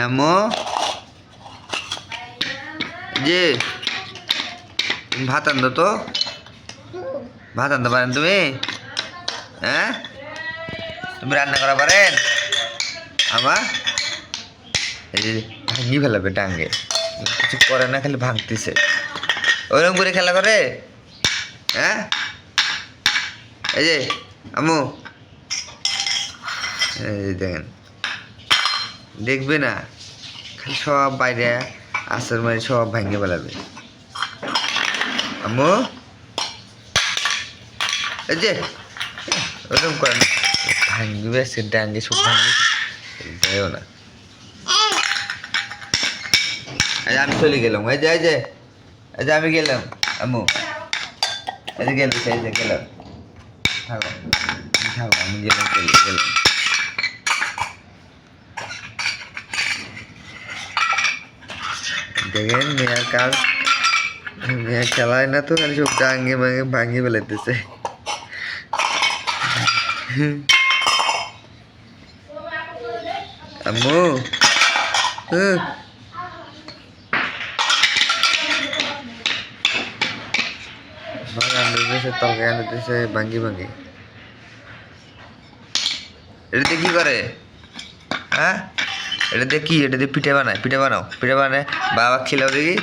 আম্মু যে তুমি ভাত আনতো তো? ভাত আনতে পারেন তুমি? হ্যাঁ? তুমি রান্না করা পারেন? আমার এই যে, ভাঙি ফেলাবে ডাঙ্গে কিছু করে না, খালি ভাঙতেছে। ওইরকম করে খেলা করে? হ্যাঁ? এই যে যে দেখেন। দেখবে না। খালি সব বাইরে আসর মানে সব ভাঙে ফেলাবে। আম্মু? এই যে, ওরকম করে না ভাঙবে, সে ডাঙ্গে সব ভাঙবে। দেও না। আমি চলে গেলাম। এই যে এই যে এই যে আমি গেলাম। আম্মু, এই যে গেলাম এই যে গেলাম থাকো থাকো আমি গেলাম, চলে গেলাম। দেখেন মেয়ের কাজ মেয়ে খেলায় না তো খালি সব ডাঙ্গে ভাঙে ভাঙিয়ে ফেলাইতেছে। আম্মু হুম বাগান দিতেছে আনে দিতেছে ভাঙ্গি ভাঙ্গি। এটাতে কি করে? হ্যাঁ? এটা দিয়ে কি? এটা দিয়ে পিঠে বানায় পিঠে বানাও। পিঠে বানায় বাবা খিলাও দেখি।